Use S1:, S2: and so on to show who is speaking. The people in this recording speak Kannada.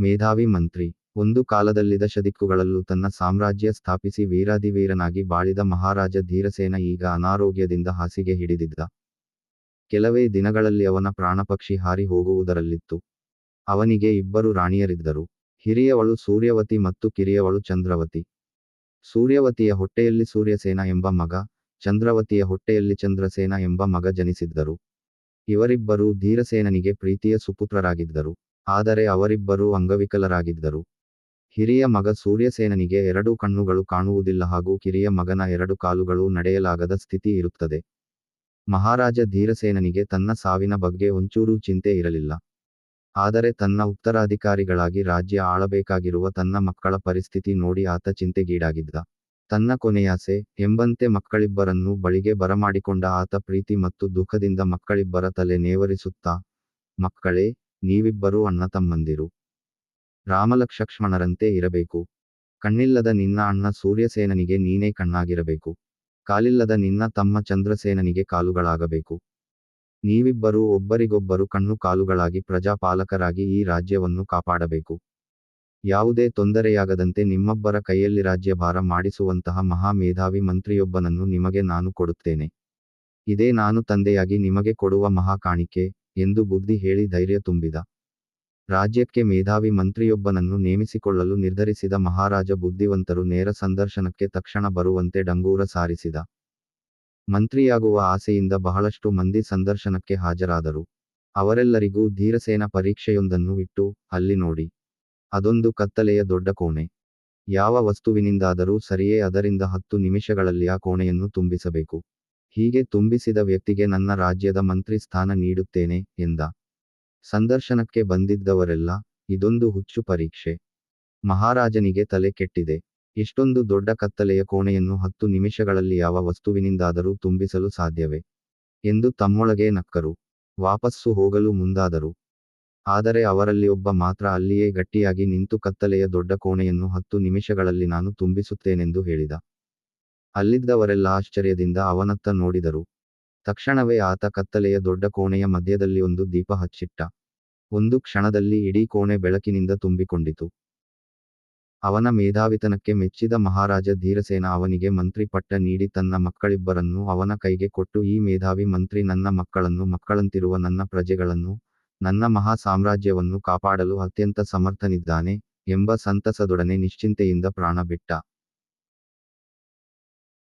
S1: ಮೇಧಾವಿ ಮಂತ್ರಿ, ಒಂದು ಕಾಲದಲ್ಲಿ ಶದಿಕ್ಕುಗಳಲ್ಲೂ ತನ್ನ ಸಾಮ್ರಾಜ್ಯ ಸ್ಥಾಪಿಸಿ ವೀರಾದಿವೀರನಾಗಿ ಬಾಳಿದ ಮಹಾರಾಜ ಧೀರಸೇನ ಈಗ ಅನಾರೋಗ್ಯದಿಂದ ಹಾಸಿಗೆ ಹಿಡಿದಿದ್ದ. ಕೆಲವೇ ದಿನಗಳಲ್ಲಿ ಅವನ ಪ್ರಾಣಪಕ್ಷಿ ಹಾರಿ ಹೋಗುವುದರಲ್ಲಿತ್ತು. ಅವನಿಗೆ ಇಬ್ಬರು ರಾಣಿಯರಿದ್ದರು. ಹಿರಿಯವಳು ಸೂರ್ಯವತಿ ಮತ್ತು ಕಿರಿಯವಳು ಚಂದ್ರವತಿ. ಸೂರ್ಯವತಿಯ ಹೊಟ್ಟೆಯಲ್ಲಿ ಸೂರ್ಯಸೇನ ಎಂಬ ಮಗ, ಚಂದ್ರವತಿಯ ಹೊಟ್ಟೆಯಲ್ಲಿ ಚಂದ್ರಸೇನ ಎಂಬ ಮಗ ಜನಿಸಿದ್ದರು. ಇವರಿಬ್ಬರೂ ಧೀರಸೇನನಿಗೆ ಪ್ರೀತಿಯ ಸುಪುತ್ರರಾಗಿದ್ದರು. ಆದರೆ ಅವರಿಬ್ಬರೂ ಅಂಗವಿಕಲರಾಗಿದ್ದರು. ಹಿರಿಯ ಮಗ ಸೂರ್ಯಸೇನನಿಗೆ ಎರಡೂ ಕಣ್ಣುಗಳು ಕಾಣುವುದಿಲ್ಲ ಹಾಗೂ ಕಿರಿಯ ಮಗನ ಎರಡು ಕಾಲುಗಳು ನಡೆಯಲಾಗದ ಸ್ಥಿತಿ ಇರುತ್ತದೆ. ಮಹಾರಾಜ ಧೀರಸೇನನಿಗೆ ತನ್ನ ಸಾವಿನ ಬಗ್ಗೆ ಒಂಚೂರೂ ಚಿಂತೆ ಇರಲಿಲ್ಲ. ಆದರೆ ತನ್ನ ಉತ್ತರಾಧಿಕಾರಿಗಳಾಗಿ ರಾಜ್ಯ ಆಳಬೇಕಾಗಿರುವ ತನ್ನ ಮಕ್ಕಳ ಪರಿಸ್ಥಿತಿ ನೋಡಿ ಆತ ಚಿಂತೆಗೀಡಾಗಿದ್ದ. ತನ್ನ ಕೊನೆಯಾಸೆ, ಎಂಬಂತೆ ಮಕ್ಕಳಿಬ್ಬರನ್ನು ಬಳಿಗೆ ಬರಮಾಡಿಕೊಂಡ ಆತ ಪ್ರೀತಿ ಮತ್ತು ದುಃಖದಿಂದ ಮಕ್ಕಳಿಬ್ಬರ ತಲೆ ನೇವರಿಸುತ್ತಾ, ಮಕ್ಕಳೇ ನೀವಿಬ್ಬರೂ ಅಣ್ಣ ತಮ್ಮಂದಿರು ರಾಮಲಕ್ಷ್ಮಣರಂತೆ ಇರಬೇಕು. ಕಣ್ಣಿಲ್ಲದ ನಿನ್ನ ಅಣ್ಣ ಸೂರ್ಯಸೇನನಿಗೆ ನೀನೇ ಕಣ್ಣಾಗಿರಬೇಕು. ಕಾಲಿಲ್ಲದ ನಿನ್ನ ತಮ್ಮ ಚಂದ್ರಸೇನನಿಗೆ ಕಾಲುಗಳಾಗಬೇಕು. ನೀವಿಬ್ಬರೂ ಒಬ್ಬರಿಗೊಬ್ಬರು ಕಣ್ಣು ಕಾಲುಗಳಾಗಿ ಪ್ರಜಾಪಾಲಕರಾಗಿ ಈ ರಾಜ್ಯವನ್ನು ಕಾಪಾಡಬೇಕು. ಯಾವುದೇ ತೊಂದರೆಯಾಗದಂತೆ ನಿಮ್ಮೊಬ್ಬರ ಕೈಯಲ್ಲಿ ರಾಜ್ಯಭಾರ ಮಾಡಿಸುವಂತಹ ಮಹಾ ಮೇಧಾವಿ ಮಂತ್ರಿಯೊಬ್ಬನನ್ನು ನಿಮಗೆ ನಾನು ಕೊಡುತ್ತೇನೆ. ಇದೇ ನಾನು ತಂದೆಯಾಗಿ ನಿಮಗೆ ಕೊಡುವ ಮಹಾ ಕಾಣಿಕೆ ಎಂದು ಬುದ್ಧಿ ಹೇಳಿ ಧೈರ್ಯ ತುಂಬಿದ. ರಾಜ್ಯಕ್ಕೆ ಮೇಧಾವಿ ಮಂತ್ರಿಯೊಬ್ಬನನ್ನು ನೇಮಿಸಿಕೊಳ್ಳಲು ನಿರ್ಧರಿಸಿದ ಮಹಾರಾಜ ಬುದ್ಧಿವಂತರು ನೇರ ಸಂದರ್ಶನಕ್ಕೆ ತಕ್ಷಣ ಬರುವಂತೆ ಡಂಗೂರ ಸಾರಿಸಿದ. ಮಂತ್ರಿಯಾಗುವ ಆಸೆಯಿಂದ ಬಹಳಷ್ಟು ಮಂದಿ ಸಂದರ್ಶನಕ್ಕೆ ಹಾಜರಾದರು. ಅವರೆಲ್ಲರಿಗೂ ಧೀರಸೇನ ಪರೀಕ್ಷೆಯೊಂದನ್ನು ಇಟ್ಟು, ಅಲ್ಲಿ ನೋಡಿ. ಅದೊಂದು ಕತ್ತಲೆಯ ದೊಡ್ಡ ಕೋಣೆ. ಯಾವ ವಸ್ತುವಿನಿಂದಾದರೂ ಸರಿಯೇ, ಅದರಿಂದ ಹತ್ತು ನಿಮಿಷಗಳಲ್ಲಿ ಆ ಕೋಣೆಯನ್ನು ತುಂಬಿಸಬೇಕು. ಹೀಗೆ ತುಂಬಿಸಿದ ವ್ಯಕ್ತಿಗೆ ನನ್ನ ರಾಜ್ಯದ ಮಂತ್ರಿ ಸ್ಥಾನ ನೀಡುತ್ತೇನೆ ಎಂದ. ಸಂದರ್ಶನಕ್ಕೆ ಬಂದಿದ್ದವರೆಲ್ಲ, ಇದೊಂದು ಹುಚ್ಚು ಪರೀಕ್ಷೆ. ಮಹಾರಾಜನಿಗೆ ತಲೆ ಕೆಟ್ಟಿದೆ. ಇಷ್ಟೊಂದು ದೊಡ್ಡ ಕತ್ತಲೆಯ ಕೋಣೆಯನ್ನು ಹತ್ತು ನಿಮಿಷಗಳಲ್ಲಿ ಯಾವ ವಸ್ತುವಿನಿಂದಾದರೂ ತುಂಬಿಸಲು ಸಾಧ್ಯವೇ? ಎಂದು ತಮ್ಮೊಳಗೆ ನಕ್ಕರು. ವಾಪಸ್ಸು ಹೋಗಲು ಮುಂದಾದರು. ಆದರೆ ಅವರಲ್ಲಿ ಒಬ್ಬ ಮಾತ್ರ ಅಲ್ಲಿಯೇ ಗಟ್ಟಿಯಾಗಿ ನಿಂತು ಕತ್ತಲೆಯ ದೊಡ್ಡ ಕೋಣೆಯನ್ನು ಹತ್ತು ನಿಮಿಷಗಳಲ್ಲಿ ನಾನು ತುಂಬಿಸುತ್ತೇನೆಂದು ಹೇಳಿದ. ಅಲ್ಲಿದ್ದವರೆಲ್ಲ ಆಶ್ಚರ್ಯದಿಂದ ಅವನತ್ತ ನೋಡಿದರು. ತಕ್ಷಣವೇ ಆತ ಕತ್ತಲೆಯ ದೊಡ್ಡ ಕೋಣೆಯ ಮಧ್ಯದಲ್ಲಿ ಒಂದು ದೀಪ ಹಚ್ಚಿಟ್ಟ. ಒಂದು ಕ್ಷಣದಲ್ಲಿ ಇಡೀ ಕೋಣೆ ಬೆಳಕಿನಿಂದ ತುಂಬಿಕೊಂಡಿತು. ಅವನ ಮೇಧಾವಿತನಕ್ಕೆ ಮೆಚ್ಚಿದ ಮಹಾರಾಜ ಧೀರಸೇನ ಅವನಿಗೆ ಮಂತ್ರಿ ಪಟ್ಟ ನೀಡಿ ತನ್ನ ಮಕ್ಕಳಿಬ್ಬರನ್ನು ಅವನ ಕೈಗೆ ಕೊಟ್ಟು, ಈ ಮೇಧಾವಿ ಮಂತ್ರಿ ನನ್ನ ಮಕ್ಕಳನ್ನು, ಮಕ್ಕಳಂತಿರುವ ನನ್ನ ಪ್ರಜೆಗಳನ್ನು, ನನ್ನ ಮಹಾ ಸಾಮ್ರಾಜ್ಯವನ್ನು ಕಾಪಾಡಲು ಅತ್ಯಂತ ಸಮರ್ಥನಿದ್ದಾನೆ ಎಂಬ ಸಂತಸದೊಡನೆ ನಿಶ್ಚಿಂತೆಯಿಂದ ಪ್ರಾಣ ಬಿಟ್ಟ.